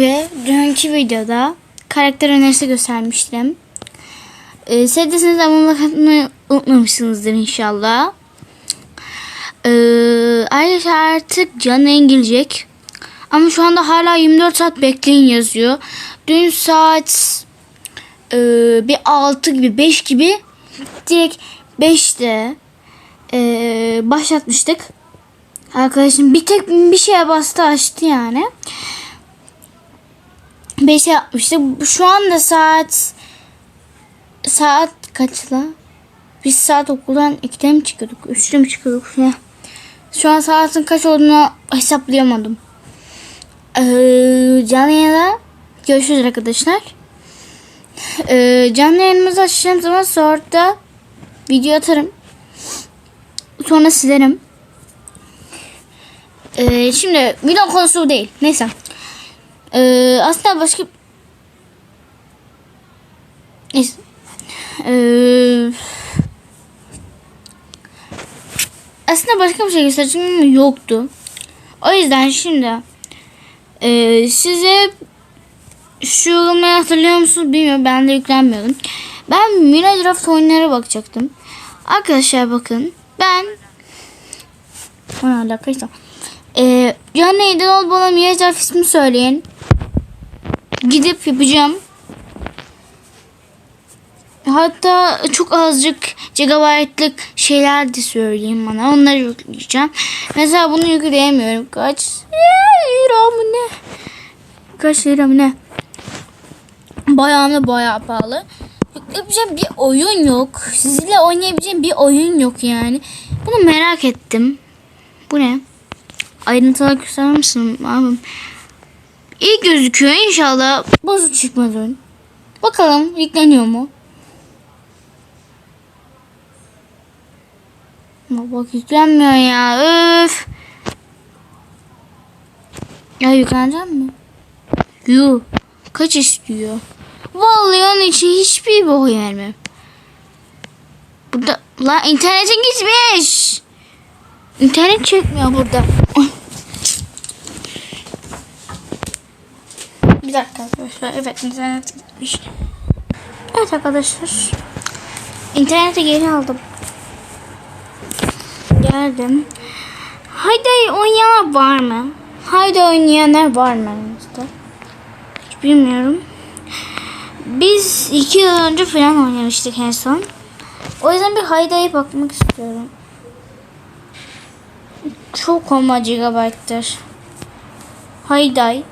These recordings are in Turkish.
gibi dünkü videoda karakter önerisi göstermiştim. Ee, sevdiyseniz abone unutmamışsınızdır inşallah. Ee, ayrıca artık canlı yayın. Ama şu anda hala 24 saat bekleyin yazıyor. Dün saat e, bir 6 gibi 5 gibi direkt 5'te e, başlatmıştık. Arkadaşım bir tek bir şeye bastı açtı yani. 5'e yapmıştık. Şu anda saat saat kaçla? Biz saat okuldan 2'de mi çıkıyorduk? 3'te mi çıkıyorduk? Ne? Şu an saatin kaç olduğunu hesaplayamadım. Ee, canlı yayında görüşürüz arkadaşlar. Ee, canlı yayınımızı açacağım zaman sonra da video atarım. Sonra silerim. Ee, şimdi video konusu değil. Neyse. Ee, aslında başka Neyse. Ee, aslında başka bir şey göstereceğim yoktu. O yüzden şimdi ee, size şu uygulamayı hatırlıyor musunuz bilmiyorum. Ben de yüklenmiyordum. Ben Mira Draft oyunlara bakacaktım. Arkadaşlar bakın. Ben ona alakaysa. Ee, canlı yayında ol bana Mira Draft ismi söyleyin. Gidip yapacağım. Hatta çok azıcık gigabaytlık şeyler de söyleyeyim bana. Onları yükleyeceğim. Mesela bunu yükleyemiyorum. Kaç lira mı ne? Kaç lira mı ne? Bayağı mı bayağı pahalı. Yükleyebileceğim bir oyun yok. Sizinle oynayabileceğim bir oyun yok yani. Bunu merak ettim. Bu ne? Ayrıntılar gösterir misin abim? İyi gözüküyor. İnşallah bozuk çıkmaz oyun. Bakalım yükleniyor mu? Bak yüklenmiyor ya. Öf. Ya yüklenecek mi? Yuh. Kaç istiyor? Vallahi onun için hiçbir boy vermem. Burada la internete gitmiş. İnternet çekmiyor burada. Ay. Bir dakika arkadaşlar. Evet internet gitmiş. Evet arkadaşlar. İnternete geri aldım. Geldim. Haydi oynayanlar var mı? Haydi oynayanlar var mı aramızda? Hiç bilmiyorum. Biz iki yıl önce falan oynamıştık en son. O yüzden bir Hayda'ya bakmak istiyorum. Çok ama gigabayttır. Hayday.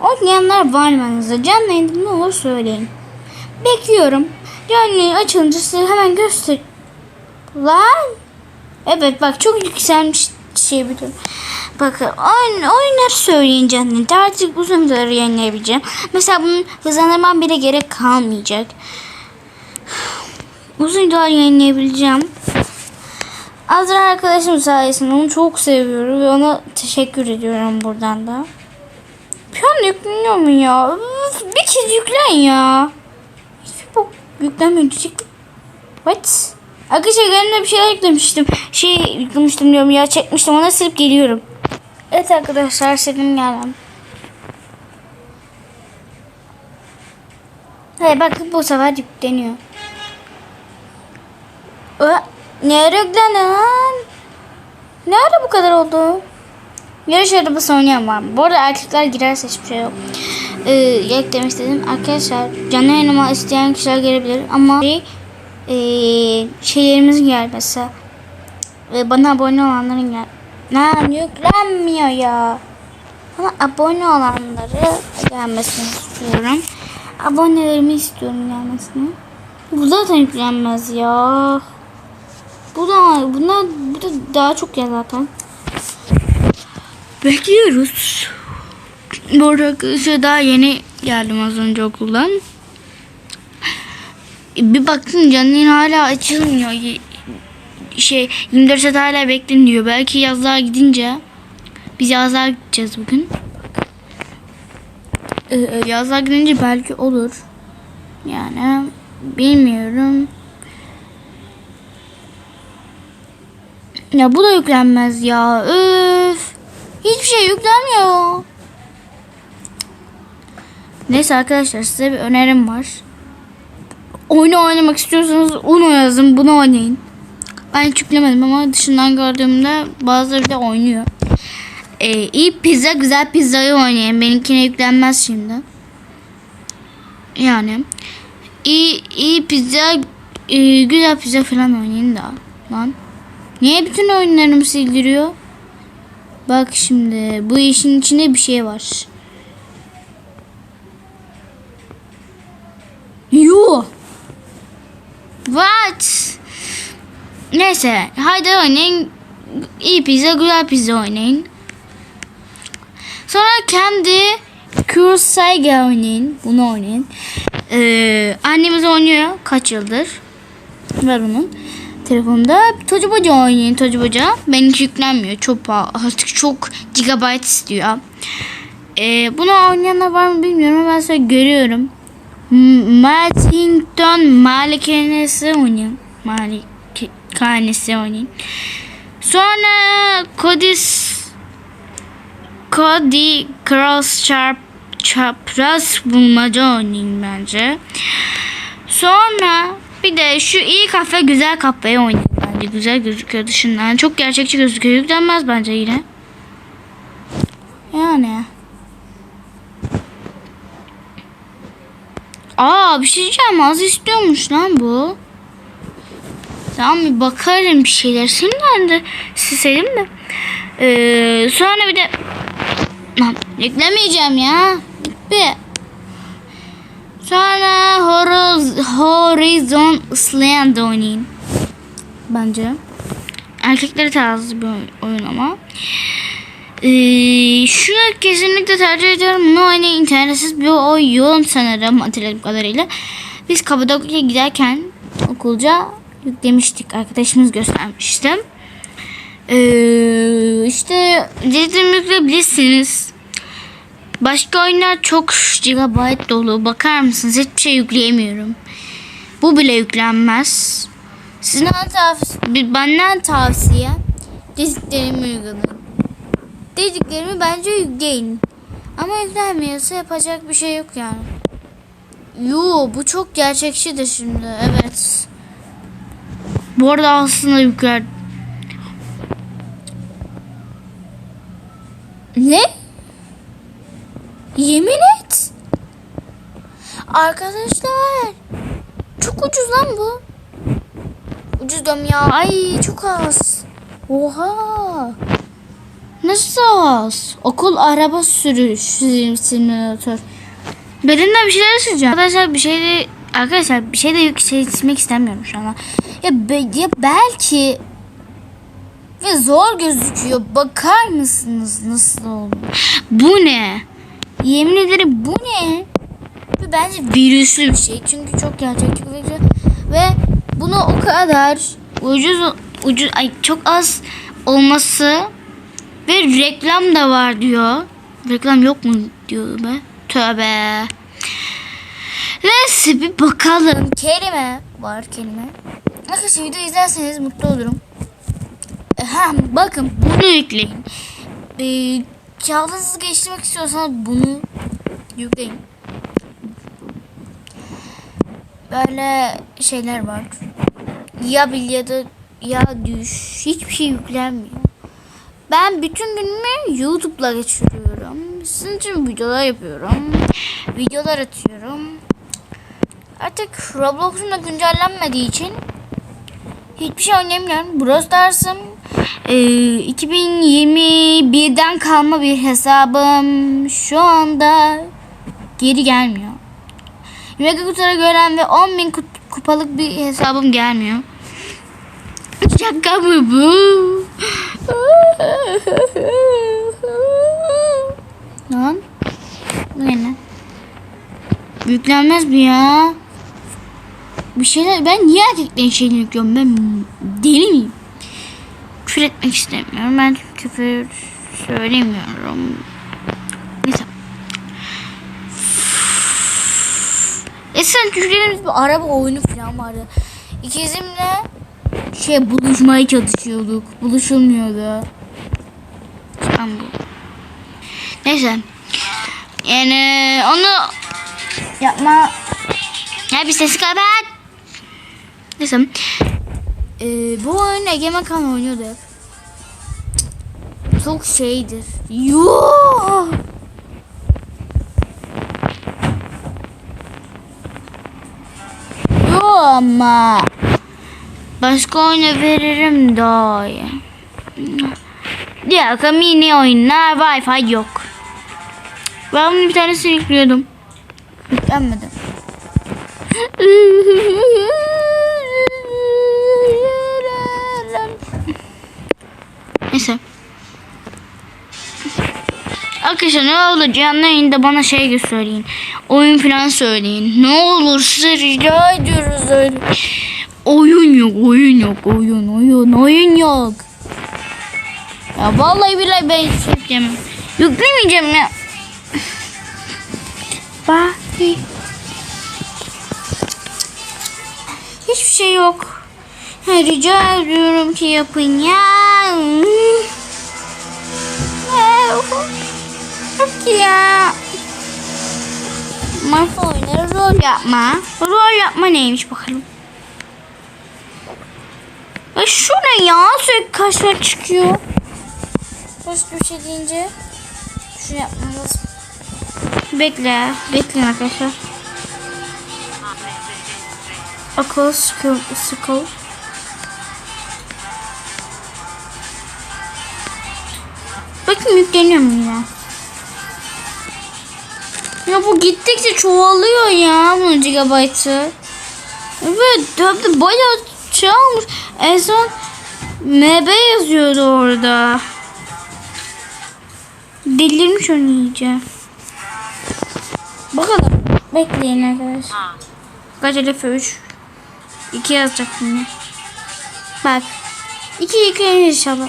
Oynayanlar var mı aranızda? Canlı yayında ne olur söyleyin. Bekliyorum. Canlı yayın açılınca size hemen göster... Lan! Evet bak çok yükselmiş şey biliyorum. Bakın oyun, oyunları söyleyin canım. Artık uzun videoları yayınlayabileceğim. Mesela bunun hızlandırmam bile gerek kalmayacak. Uzun videolar yayınlayabileceğim. Azra arkadaşım sayesinde onu çok seviyorum ve ona teşekkür ediyorum buradan da. An yükleniyor mu ya? Bir kez yüklen ya. Hiçbir bok yüklenmiyor. What? Arkadaşlar önüne bir şeyler yüklemiştim. Şey yüklemiştim diyorum ya çekmiştim ona silip geliyorum. Evet arkadaşlar sildim geldim. Hey bak bu sefer yükleniyor. Nereye yüklendi lan? Nerede bu kadar oldu? Yarış arabası mı? Bu arada erkekler girerse hiçbir şey yok. Ee, eklemek istedim. Arkadaşlar canlı yayınıma isteyen kişiler gelebilir ama şey, ee, şeylerimiz gelmesi ve bana abone olanların gel Lan yüklenmiyor ya. Bana abone olanları gelmesini istiyorum. Abonelerimi istiyorum gelmesini. Bu zaten yüklenmez ya. Bu da buna bu da daha çok ya zaten. Bekliyoruz. Bu arada arkadaşlar daha yeni geldim az önce okuldan. Bir baktım canlı yayın hala açılmıyor. Şey 24 saat hala bekleyin diyor. Belki yazlığa gidince biz yazlığa gideceğiz bugün. Ee, yazlığa gidince belki olur. Yani bilmiyorum. Ya bu da yüklenmez ya. Öf. Hiçbir şey yüklenmiyor. Neyse arkadaşlar size bir önerim var. Oyunu oynamak istiyorsanız onu yazın bunu oynayın. Ben yüklemedim ama dışından gördüğümde bazıları da oynuyor. Ee, iyi pizza güzel pizzayı oynayın. Benimkine yüklenmez şimdi. Yani iyi iyi pizza e, güzel pizza falan oynayın da lan. Niye bütün oyunlarımı sildiriyor? Bak şimdi bu işin içinde bir şey var. Yo. What? Neyse haydi oynayın. İyi pizza güzel pizza oynayın. Sonra kendi Kurosaga oynayın. Bunu oynayın. Ee, annemiz oynuyor kaç yıldır. Var onun telefonda. Tocu Boca oynayın Tocu Boca. Benimki yüklenmiyor. Çok. Artık çok gigabyte istiyor. Ee, bunu oynayanlar var mı bilmiyorum ama ben size görüyorum. Martington Malikanesi oynayın. Malikanesi oynayın. Sonra Kodis Cody Cross Çarp Çapraz bulmaca oynayın bence. Sonra bir de şu iyi kafe güzel kafeyi oynayın bence. Güzel gözüküyor dışından. Çok gerçekçi gözüküyor. Yüklenmez bence yine. Yani. Aa bir şey diyeceğim. Az istiyormuş lan bu. Tamam bir bakarım bir şeyler. Şimdiden de silseydim de. Ee, sonra bir de Lan yüklemeyeceğim ya. Bir. Sonra Horiz Horizon ıslayan da. Bence. Erkekleri tarzı bir oy- oyun ama. Ee, şunu kesinlikle tercih ediyorum. Bunu oynayın. internetsiz bir oyun sanırım hatırladığım kadarıyla. Biz Kapadokya'ya giderken okulca yüklemiştik. Arkadaşımız göstermişti. Ee, işte dedim yükleyebilirsiniz. Başka oyunlar çok GB dolu. Bakar mısınız? Hiçbir şey yükleyemiyorum. Bu bile yüklenmez. Sizin tavsiye, benden tavsiye dediklerimi uygulayın. Dediklerimi bence yükleyin. Ama yüklenmiyorsa yapacak bir şey yok yani. Yo bu çok gerçekçidir şimdi. Evet. Bu arada aslında yükler. Ne? Yemin et. Arkadaşlar. Çok ucuz lan bu. Ucuz diyorum ya. Ay çok az. Oha. Nasıl az? Okul araba sürüş simülatör. Bedenle bir şeyler süreceğim. Arkadaşlar bir şey de arkadaşlar bir şey de yükseltmek istemiyorum şu an. Ya, be, ya belki ve zor gözüküyor. Bakar mısınız nasıl oldu? Bu ne? Yemin ederim bu ne? Bu bence virüslü bir şey. Çünkü çok gerçekçi video. Ve bunu o kadar ucuz ucuz ay çok az olması ve reklam da var diyor. Reklam yok mu diyor be. Tövbe. Neyse bir bakalım. Kelime var kelime. Arkadaşlar video izlerseniz mutlu olurum. Ha, bakın bunu yükleyin. Ee, kağıdınızı geçirmek istiyorsanız bunu yükleyin. Böyle şeyler var. Ya bil ya da ya düş. Hiçbir şey yüklenmiyor. Ben bütün günümü YouTube'la geçiriyorum. Sizin için videolar yapıyorum. Videolar atıyorum. Artık Roblox'um da güncellenmediği için hiçbir şey oynayamıyorum. Brawl Stars'ım e, 2021'den kalma bir hesabım şu anda geri gelmiyor. Mega kutuları gören ve 10.000 kut- kupalık bir hesabım gelmiyor. Şaka mı bu? Lan. Bu ne? Yüklenmez mi ya? Bir şeyler ben niye erkeklerin şeyini yüklüyorum ben deli miyim? Küfür etmek istemiyorum ben küfür söylemiyorum. Neyse. Eskiden küfürlerimiz bir araba oyunu falan vardı. İkizimle şey buluşmaya çalışıyorduk. Buluşulmuyordu. Tamam. Neyse. Yani onu yapma. Ya bir sesi kapat. Neyse. Ee, bu oyun Egemen Kan oynuyordu. Çok şeydir. Yoo. Yo ama. Başka oyuna veririm daha iyi. Diğer mini oyunlar Wi-Fi yok. Ben bunu bir tanesini yüklüyordum. Yüklenmedi. Arkadaşlar ne olur canlı yayında bana şey söyleyin. Oyun falan söyleyin. Ne olur size rica ediyoruz öyle. Oyun yok, oyun yok, oyun, oyun, oyun yok. Ya vallahi billahi ben yükleyemem. Yüklemeyeceğim ya. Bak. Hiçbir şey yok. Rica ediyorum ki yapın ya. Yok ya. Masa oyunları rol yapma. Rol yapma neymiş bakalım. Ya şu ne ya? Sürekli kaşlar çıkıyor. Başka bir şey deyince şunu yapmam lazım. Bekle. Bekleyin arkadaşlar. Akıl sıkıl sıkıl. Bakın yükleniyor mu yine? Ya bu gittikçe çoğalıyor ya bunun gigabaytı. Evet hem de bayağı şey almış. En son MB yazıyordu orada. Delirmiş onu iyice. Bakalım. Bekleyin arkadaşlar. Kaç elif 3. 2 yazacak yine. Bak. 2 yıkayın inşallah.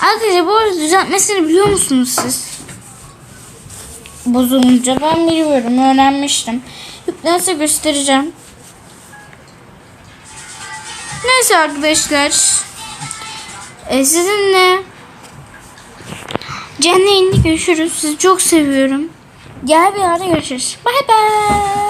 Arkadaşlar bu arada düzeltmesini biliyor musunuz siz? Bozulunca ben biliyorum. Öğrenmiştim. Yüklense göstereceğim. Neyse arkadaşlar. E, sizinle canlı görüşürüz. Sizi çok seviyorum. Gel bir arada görüşürüz. Bay bay.